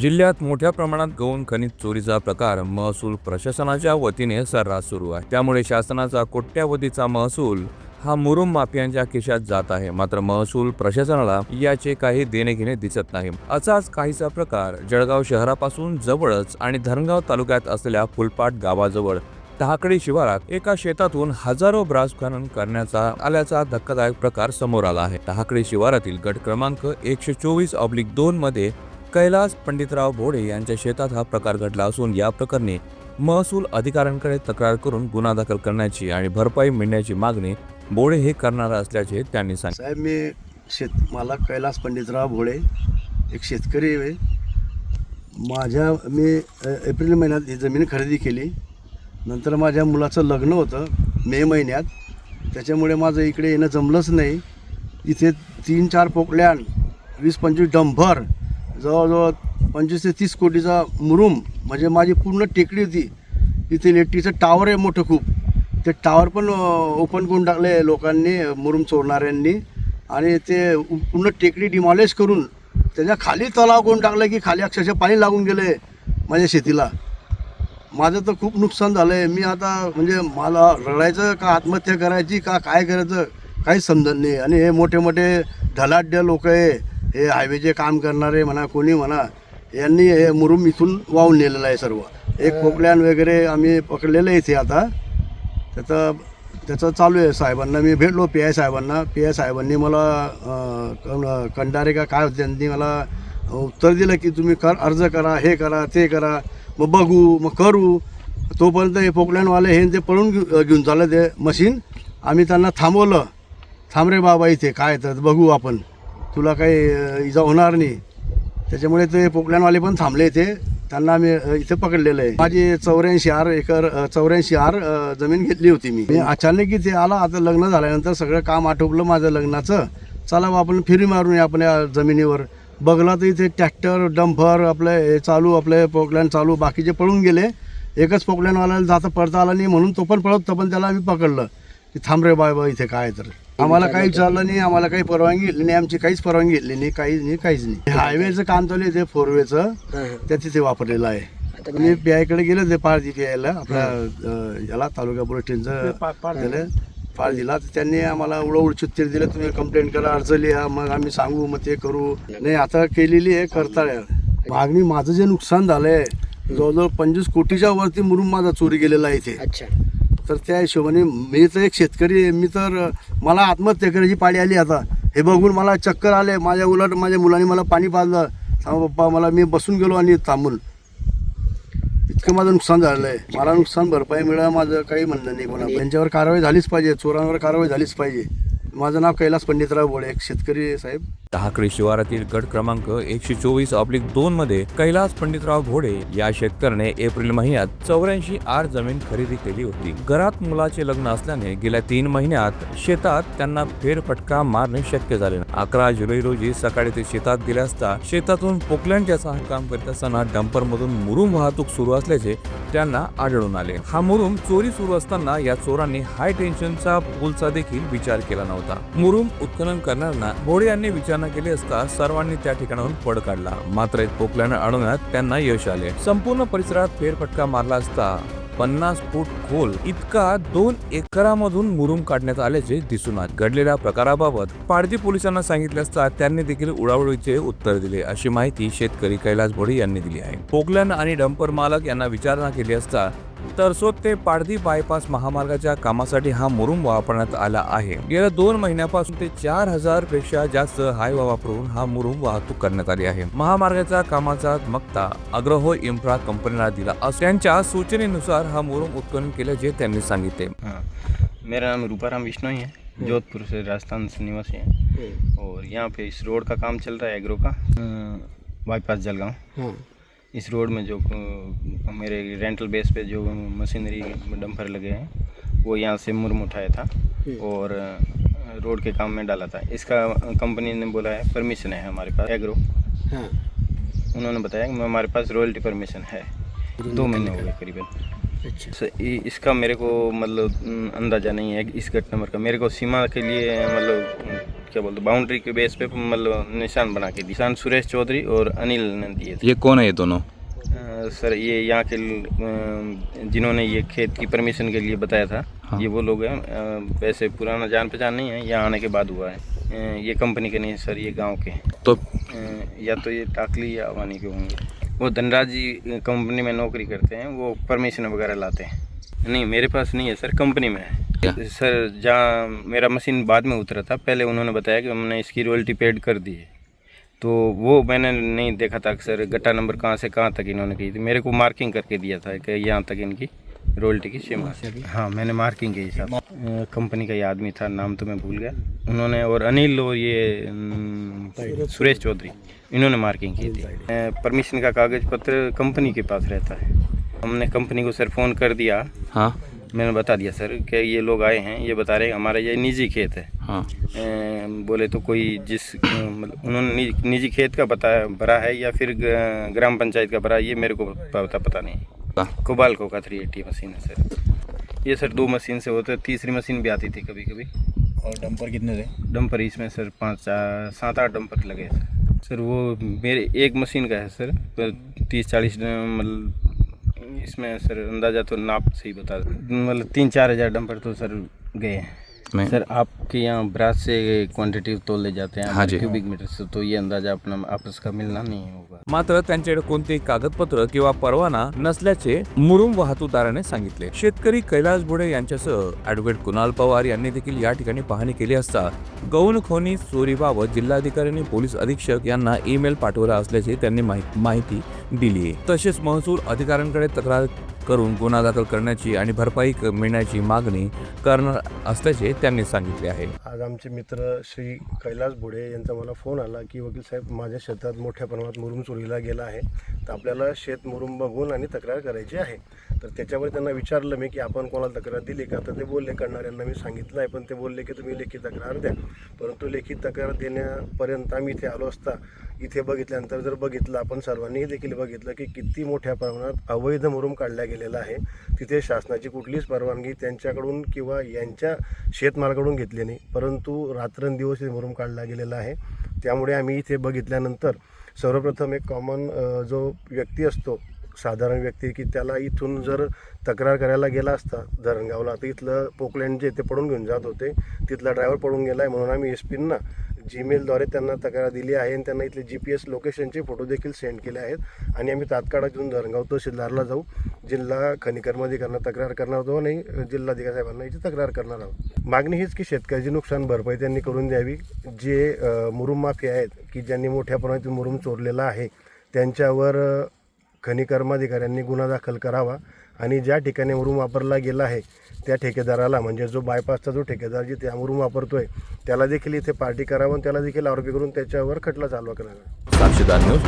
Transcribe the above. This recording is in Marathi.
जिल्ह्यात मोठ्या प्रमाणात गौण खनिज चोरीचा प्रकार महसूल प्रशासनाच्या वतीने सर्रास सुरू आहे. त्यामुळे शासनाचा कोट्यावधीचा महसूल हा मुरुम माफियांच्या खिशात जात आहे. मात्र महसूल प्रशासनाला याचे काही देणे घेणे दिसत नाही. असाच काहीसा प्रकार जळगाव शहरापासून जवळच आणि धरणगाव तालुक्यात असलेल्या फुलपाट गावाजवळ टाकळी शिवारात एका शेतातून हजारो ब्रास खनन करण्याचा आल्याचा धक्कादायक प्रकार समोर आला आहे. टाकळी शिवारातील गट क्रमांक एकशे चोवीस ऑब्लिक दोन मध्ये कैलास पंडितराव भोडे यांच्या शेतात हा प्रकार घडला असून या प्रकरणी महसूल अधिकाऱ्यांकडे तक्रार करून गुन्हा दाखल करण्याची आणि भरपाई मिळण्याची मागणी बोडे हे करणार असल्याचे त्यांनी सांगितले. साहेब मी शेत मला कैलास पंडितराव भोळे एक शेतकरी आहे. माझ्या मी एप्रिल महिन्यात ही जमीन खरेदी केली. नंतर माझ्या मुलाचं लग्न होतं मे महिन्यात. त्याच्यामुळे माझं इकडे येणं जमलंच नाही. इथे तीन चार पोकल्यान वीस पंचवीस डंभर जवळजवळ पंचवीस ते तीस कोटीचा मुरुम म्हणजे माझी पूर्ण टेकडी होती. तिथे इलेक्ट्रिकचं टावर आहे मोठं खूप. ते टावर पण ओपन करून टाकले लोकांनी मुरुम चोरणाऱ्यांनी. आणि ते पूर्ण टेकडी डिमॉलिश करून त्याच्याखाली तलाव करून टाकलं की खाली अक्षरशः पाणी लागून गेले माझ्या शेतीला. माझं तर खूप नुकसान झालं आहे मी आता म्हणजे मला रडायचं का आत्महत्या करायची का काय करायचं काहीच समजत नाही. आणि हे मोठे मोठे ढलाढ्य लोक आहे. हे हायवेचे काम करणारे म्हणा कोणी म्हणा यांनी हे मुरुम इथून वाहून नेलेलं आहे सर्व. एक पोकल्यान वगैरे आम्ही पकडलेलं आहे इथे आता. त्याचं त्याचं चालू आहे साहेबांना. मी भेटलो पी आय साहेबांना. पी आय साहेबांनी मला कंडारे का काय होते त्यांनी मला उत्तर दिलं की तुम्ही कर अर्ज करा हे करा ते करा. मग बघू मग करू. तोपर्यंत हे पोकलँडवाले हे ते पळून घेऊ- घेऊन चाललं ते मशीन. आम्ही त्यांना थांबवलं. थांब रे बाबा इथे काय तर बघू आपण. तुला काही इजा होणार नाही. त्याच्यामुळे ते पोकल्यानवाले पण थांबले इथे. त्यांना आम्ही इथे पकडलेलं आहे. माझी चौऱ्याऐंशी आर एकर चौऱ्याऐंशी आर जमीन घेतली होती मी. मी अचानक इथे आला. आता लग्न झाल्यानंतर सगळं काम आटोपलं माझं लग्नाचं. चला बा आपण फिरी मारून या आपल्या जमिनीवर. बघला तर इथे ट्रॅक्टर डंपर आपलं हे चालू आपले पोकलँड चालू बाकीचे पळून गेले एकच पोकलँडवाल्याला जाता पडता आला नाही म्हणून तो पण पळत पण त्याला आम्ही पकडलं. की थांब रे बाय बा इथे काय तर. आम्हाला काही विचारलं नाही आम्हाला काही परवानगी घेतली नाही आमची काहीच परवानगी घेतली नाही काहीच नाही काहीच नाही. हायवेचं काम चालू आहे ते फोरवेचं त्या तिथे वापरलेलं आहे. मी पियाकडे गेलो ते पारदी पियायला आपल्या याला तालुका त्याला पार दिला. तर त्यांनी आम्हाला उडवड चित्तीर दिलं. तुम्ही कंप्लेंट करा अर्ज लिहा मग आम्ही सांगू मग ते करू. नाही आता केलेली आहे करता मागणी माझं जे नुकसान झालंय जवळजवळ पंचवीस कोटीच्या वरती मुरुम माझा चोरी गेलेला आहे इथे. अच्छा. तर त्या हिशोबाने मी तर एक शेतकरी मी तर मला आत्महत्या करायची पाळी आली आता. हे बघून मला चक्कर आले. माझ्या उलट माझ्या मुलांनी मला पाणी पाजलं. सांगा पप्पा मला मी बसून गेलो आणि थांबून. इतकं माझं नुकसान झालं आहे. मला नुकसान भरपाई मिळा माझं काही म्हणणं नाही. कोणा त्यांच्यावर कारवाई झालीच पाहिजे. चोरांवर कारवाई झालीच पाहिजे. माझं नाव कैलास पंडितराव बोळे एक शेतकरी साहेब. टाकळी शिवारातील गट क्रमांक एकशे चोवीस ऑब्लिक दोन मध्ये कैलास पंडितराव घोडे या शेतकऱ्याने एप्रिल महिन्यात चौऱ्याऐंशी आर जमीन खरेदी केली होती. घरात मुलाचे लग्न असल्याने गेल्या तीन महिन्यात शेतात त्यांना फेरफटका मारणे शक्य झाले अकरा जुलै रोजी सकाळी ते शेतात गेले असता शेतातून पोकलँडच्या सहा काम करीत असताना डंपर मधून मुरुम वाहतूक सुरू असल्याचे त्यांना आढळून आले. हा मुरुम चोरी सुरू असताना या चोरांनी हाय टेन्शनचा पूलचा देखील विचार केला नव्हता. मुरुम उत्खनन करणाऱ्यांना भोडे यांनी विचारणा केली असता सर्वांनी त्या ठिकाणाहून पळ काढला. मात्र एक पोकल्यानं अडवण्यात त्यांना यश आले. संपूर्ण परिसरात फेरफटका मारला असता पन्नास फूट खोल इतका दोन एकरामधून मुरुम काढण्यात आल्याचे दिसून आले. घडलेल्या प्रकाराबाबत पाडजी पोलिसांना सांगितले असता त्यांनी देखील उडावडीचे उत्तर दिले. अशी माहिती शेतकरी कैलास भोडे यांनी दिली आहे. पोकल्यान आणि डंपर मालक यांना विचारणा केली असता तरसोद ते पाडदी बायपास महामार्गाच्या कामासाठी हा मुरुम वापरण्यात आला आहे. गेल्या दोन महिन्यापासून ते चार हजारपेक्षा जास्त हायवा वापरून हा मुरुम वाहतूक करण्यात आली आहे. महामार्गाच्या कामाचा मक्ता अग्रहो इन्फ्रा कंपनीला दिला असून त्यांच्या सूचनेनुसार हा मुरुम उत्खनन केल्याचे त्यांनी सांगितले. मेरा नाम रूपाराम विश्नोई है जोधपुर से राजस्थान से निवासी हैं। और यहाँ पे इस रोड का काम चल रहा है एग्रो का बाईपास जलगांव। इस रोड में जो मेरे रेंटल बेस पे जो मशीनरी डंपर लगे हैं वो यहाँ से मुर्म उठाया था और रोड के काम में डाला था। इसका कंपनी ने बोला है परमिशन है हमारे पास एग्रो हाँ। उन्होंने बताया कि हमारे पास रॉयल्टी परमिशन है। दो महीने हो गए करीबन। अच्छा। इसका मेरे को मतलब अंदाज़ा नहीं है इस घट नंबर का। मेरे को सीमा के लिए मतलब क्या बोलते बाउंड्री के बेस पे मतलब निशान बना के निशान सुरेश चौधरी और अनिल ने दिए ये कौन है ये दोनों? सर ये यहाँ के जिन्होंने ये खेत की परमिशन के लिए बताया था हाँ। ये वो लोग हैं। वैसे पुराना जान पहचान नहीं है यहाँ आने के बाद हुआ है। ये कंपनी के नहीं है सर ये गाँव के तो या तो ये टाकली या अवानी के होंगे। वो धनराज जी कंपनी में नौकरी करते हैं वो परमिशन वगैरह लाते हैं। नहीं मेरे पास नहीं है सर कंपनी में क्या? है सर जहाँ मेरा मशीन बाद में उतरा था पहले उन्होंने बताया कि हमने इसकी रॉयल्टी पेड कर दी है। तो वो मैंने नहीं देखा था सर गट्टा नंबर कहाँ से कहाँ तक इन्होंने की थी। मेरे को मार्किंग करके दिया था कि यहाँ तक इनकी रॉयल्टी की सीमा हाँ। मैंने मार्किंग के हिसाब कंपनी का ये आदमी था नाम तो मैं भूल गया। उन्होंने और अनिल और ये सुरेश चौधरी इन्होंने मार्किंग की थी। परमिशन का कागज़ पत्र कंपनी के पास रहता है। हमने कंपनी को सर फ़ोन कर दिया। हाँ। मैंने बता दिया सर कि ये लोग आए हैं? ये बता रहे हैं हमारा ये निजी खेत है। हाँ। अ, बोले तो कोई जिस मतलब उन्होंने निज- निजी खेत का पता भरा है या फिर ग्राम पंचायत का भरा है, ये मेरे को पता पता नहीं कोबाल को का थ्री एट्टी मशीन है सर। ये सर दो मशीन से होते तीसरी मशीन भी आती थी कभी कभी और डंपर कितने थे? डंपर इसमें सर पाँच चार सात आठ डंपर लगे सर। सर वो मेरे एक मशीन का है सर पर तीस चालीस मतलब इसमें सर अंदाज़ा तो नाप से ही बता मतलब तीन चार हज़ार डंपर तो सर गए हैं। मैं। सर आपके यहाँ ब्रास से क्वांटिटी तोल ले जाते हैं हाँ जी। क्यूबिक मीटर से तो ये अंदाजा अपना आपस का मिलना नहीं होगा। मात्र त्यांच्याकडे कोणतेही कागदपत्र किंवा परवाना नसल्याचे मुरुम वाहतूकदाराने सांगितले. शेतकरी कैलास बुडे यांच्यासह ऍडव्होकेट कुणाल पवार यांनी देखील या ठिकाणी पाहणी केली असता गौण खोनी चोरीबाबत जिल्हाधिकाऱ्यांनी पोलीस अधीक्षक यांना ईमेल पाठवला असल्याची त्यांनी माहि- माहिती दिली आहे तसेच महसूल अधिकाऱ्यांकडे तक्रार करून गुन्हा दाखल करण्याची आणि भरपाई क- मिळण्याची मागणी करणार असल्याचे त्यांनी सांगितले आहे. आज आमचे मित्र श्री कैलास बुडे यांचा मला फोन आला की वकील साहेब माझ्या शेतात मोठ्या प्रमाणात मुरुम चोरीला गेला आहे. तर आपल्याला शेत मुरुम बघून आणि तक्रार करायची आहे. तर त्याच्यावर त्यांना विचारलं मी की आपण कोणाला तक्रार दिली का? तर ते बोलले करणाऱ्यांना मी सांगितलं आहे पण ते बोलले की तुम्ही लेखी तक्रार द्या. परंतु लेखी तक्रार देण्यापर्यंत आम्ही इथे आलो असता इथे बघितल्यानंतर जर बघितलं आपण सर्वांनी देखील बघितलं की किती मोठ्या प्रमाणात अवैध मुरुम काढला गेलेला आहे. तिथे शासनाची कुठलीच परवानगी त्यांच्याकडून किंवा यांच्या शेतमालाकडून घेतली नाही. परंतु रात्रंदिवस हे मुरुम काढला गेलेला आहे. त्यामुळे आम्ही इथे बघितल्यानंतर सर्वप्रथम एक कॉमन जो व्यक्ती असतो साधारण व्यक्ती की त्याला इथून जर तक्रार करायला गेला असता धरणगावला तर इथलं पोकलँड जे ते पडून घेऊन जात होते तिथला ड्रायव्हर पडून गेला आहे म्हणून आम्ही एस पींना जीमेलद्वारे त्यांना तक्रार दिली आहे आणि त्यांना इथले जी पी एस लोकेशनचे फोटो देखील सेंड केले आहेत. आणि आम्ही तात्काळ इथून धरणगाव तहसीलदारला जाऊ. जिल्हा खनिकर्माधिकाऱ्यांना तक्रार करणार आहोत आणि जिल्हाधिकारी साहेबांना याची तक्रार करणार आहोत. मागणी हीच की शेतकऱ्याची नुकसान भरपाई त्यांनी करून द्यावी. जे मुरुम माफी आहेत की ज्यांनी मोठ्या प्रमाणात मुरुम चोरलेला आहे त्यांच्यावर अ, खनिकर्माधिकाऱ्यांनी गुन्हा दाखल करावा आणि ज्या ठिकाणी मुरुम वापरला गेला आहे त्या ठेकेदाराला म्हणजे जो बायपासचा जो ठेकेदार जिथे हा वापरतो वापरतोय त्याला देखील इथे पार्टी करावं आणि त्याला देखील आरोपी करून त्याच्यावर खटला चालवा करावा. साक्षीदार न्यूज